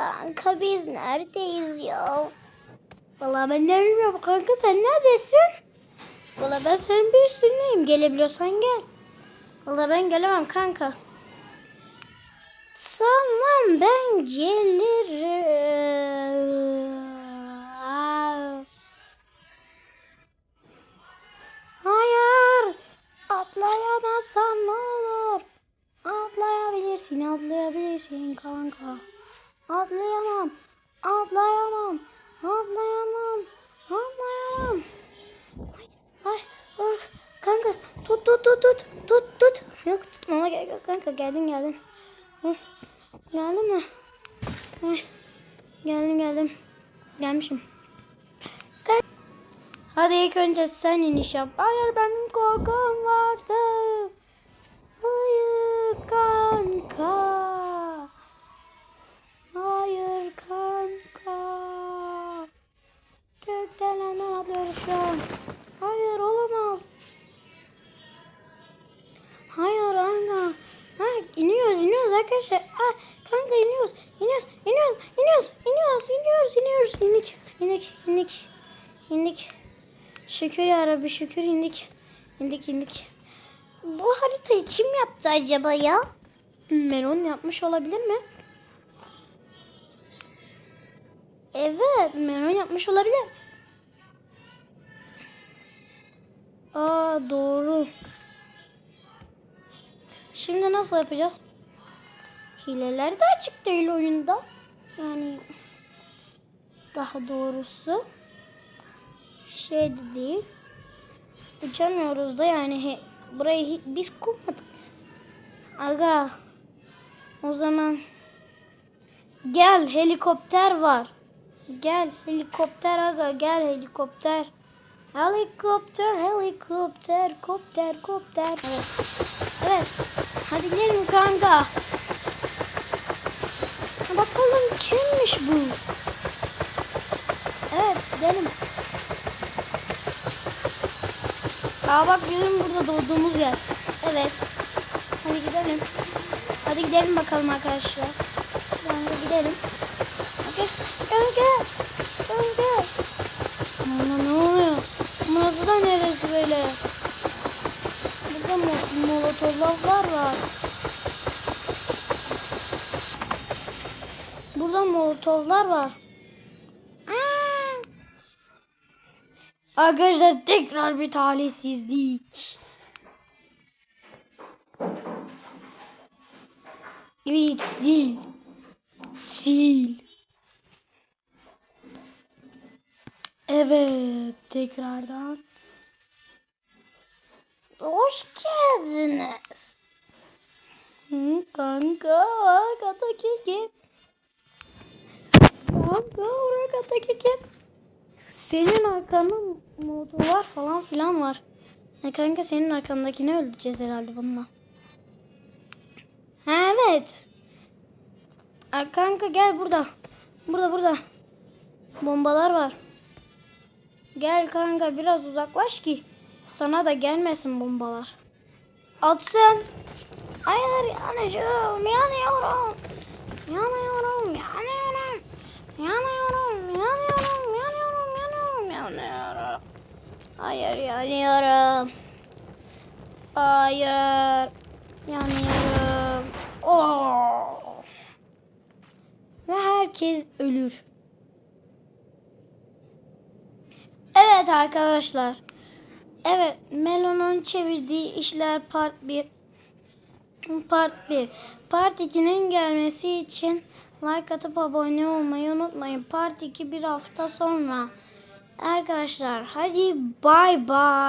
Kanka biz neredeyiz ya? Vallahi ben de bilmiyorum kanka sen neredesin? Vallahi ben senin bir üstündeyim. Gelebiliyorsan gel. Vallahi ben gelemem kanka. Tamam ben gelirim. Hayır. Atlayamazsam ne olur? Atlayabilirsin, atlayabilirsin kanka. Atlayamam, atlayamam, atlayamam, atlayamam. Ay, ay, dur. Kanka tut tut tut tut tut tut. Yok tutmama gerek yok kanka geldin geldin. Hı. Geldin mi? Ay, geldim geldim. Gelmişim. Hadi ilk önce sen iniş yap. Hayır benim korkum vardı. Hayır olamaz. Hayır kanka. Ha, iniyoruz iniyoruz arkadaşlar. Ha, kanka iniyoruz. iniyoruz iniyoruz iniyoruz iniyoruz iniyoruz iniyoruz indik indik indik indik. Şükür ya Rabbi şükür indik. İndik indik. Bu haritayı kim yaptı acaba ya? Meron yapmış olabilir mi? Evet, Meron yapmış olabilir. Doğru. Şimdi nasıl yapacağız? Hileler de açık değil oyunda. Yani daha doğrusu şey de değil. Uçamıyoruz da yani he, burayı biz kurmadık. Aga o zaman gel helikopter var. Gel helikopter aga gel helikopter. Helikopter helikopter kopter kopter. Evet. Evet. Hadi gelin kanka. Bakalım kimmiş bu? Evet gidelim. Aa bak bizim burada doğduğumuz yer. Evet. Hadi gidelim. Hadi gidelim bakalım arkadaşlar. Kanka gidelim. Arkadaşlar kanka. Kanka. Aman ne oluyor? Burası böyle? Burada mı molotoflar var. Burada molotoflar var. Arkadaşlar tekrar bir talihsizlik. Evet sil. Sil. Evet tekrardan. Hoş geldiniz. Hı, kanka arkadaki kim? Kanka arkadaki kim? Senin arkanda motor falan filan var. Ha, kanka senin arkandakini öldüreceğiz herhalde bununla. Ha evet. Aa, kanka gel burada. Burada burada. Bombalar var. Gel kanka biraz uzaklaş ki sana da gelmesin bombalar. Atsın. Hayır yanıcım yanıyorum. Yanıyorum yanıyorum. Yanıyorum yanıyorum yanıyorum yanıyorum yanıyorum. Hayır yanıyorum. Hayır. Yanıyorum. Oh. Ve herkes ölür. Evet arkadaşlar. Evet Melon'un çevirdiği işler part 1. Part 1. Part 2'nin gelmesi için like atıp abone olmayı unutmayın. Part 2 bir hafta sonra. Arkadaşlar hadi bay bay.